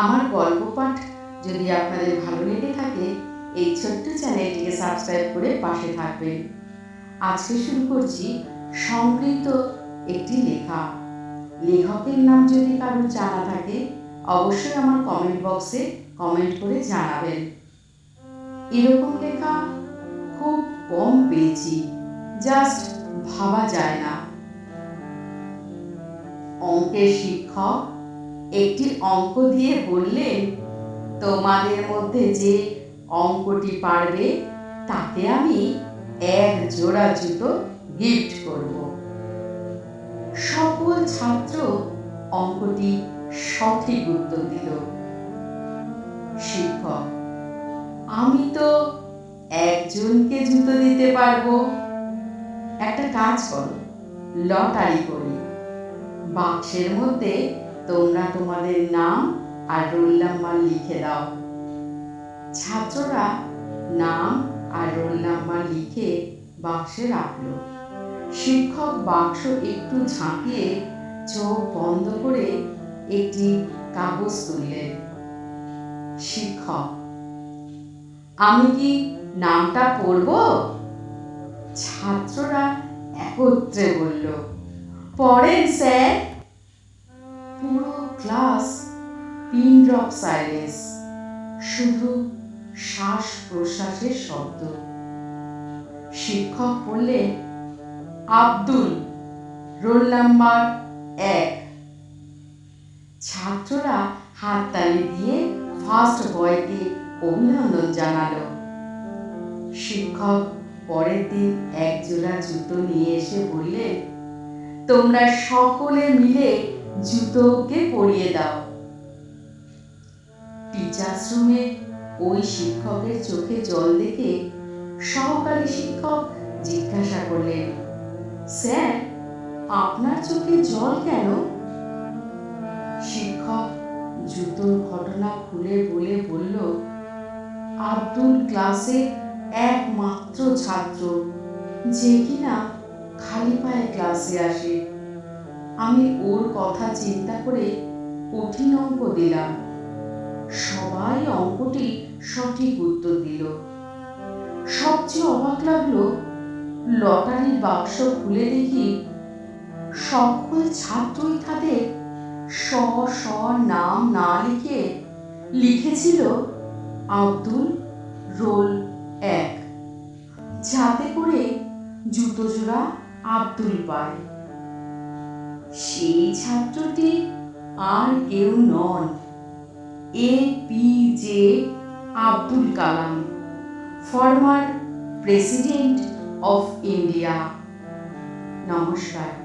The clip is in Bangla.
আমার গল্প পাঠ। যদি আপনাদের ভালো লেগে থাকে, এই ছোট্ট চ্যানেলটিকে সাবস্ক্রাইব করে পাশে থাকবেন। আজকে শুরু করছি সংকৃত একটি লেখা। লেখকের নাম যদি কারও জানা থাকে, অবশ্যই আমার কমেন্ট বক্সে কমেন্ট করে জানাবেন। এরকম লেখা খুব কম পেয়েছি জাস্ট ভাবা যায় না। অঙ্কের শিক্ষক একটি অঙ্ক দিয়ে বললেন তোমাদের মধ্যে যে অঙ্কটি পারবে তাকে আমি এক জোড়া জুতো গিফট করব। সকল ছাত্র অঙ্কটি সঠিক উত্তর দিল। শিক্ষক, আমি তো একজনকে জুতো দিতে পারব। একটা কাজ করো, লটারি করি। বাক্সের মধ্যে তোমরা তোমাদের নাম আর রোল নাম্বার লিখে দাও। ছাত্ররা নাম আর রোল নাম্বার লিখে বাক্সে রাখল। শিক্ষক বাক্স একটু ঝাঁকিয়ে চোখ বন্ধ করে একটি কাগজ তুললেন। শিক্ষক, আমি কি নামটা পড়ব? ছাত্ররা একত্রে বলল, পড়েন sir. Class pin drop silence শুধু শ্বাস প্রশ্বাসের শব্দ। শিক্ষক বললেন আব্দুল রোল নাম্বার এক। ছাত্ররা হাততালি দিয়ে ফার্স্ট বয়কে অভিনন্দন জানালো। শিক্ষক পরের দিন এক জোড়া জুতো নিয়ে এসে বললেন তোমরা সকলে মিলে জুতোকে পরিয়ে দাও। টিচার্স রুমে ওই শিক্ষকের চোখে জল দেখে সহকারী শিক্ষক জিজ্ঞাসা করলেন, স্যার, আপনার চোখে জল কেন? শিক্ষক জুতোর ঘটনা খুলে বলে বলল, আব্দুল ক্লাসে একমাত্র ছাত্র যে কিনা খালি পায়ে ক্লাসে আসে। আমি ওর কথা চিন্তা করে কঠিন অঙ্ক দিলাম। সবাই অঙ্কটি সঠিক উত্তর দিল। সবচেয়ে অবাক লাগল, লটারির বাক্স খুলে দেখি সকল ছাত্রই তাদের স স নাম না লিখে লিখেছিল আব্দুল রোল এক। যাতে করে জুতো জোড়া আব্দুল পায়। সেই ছাত্রটি আর কেউ নন। A P J Abdul Kalam former president of India নমস্কার।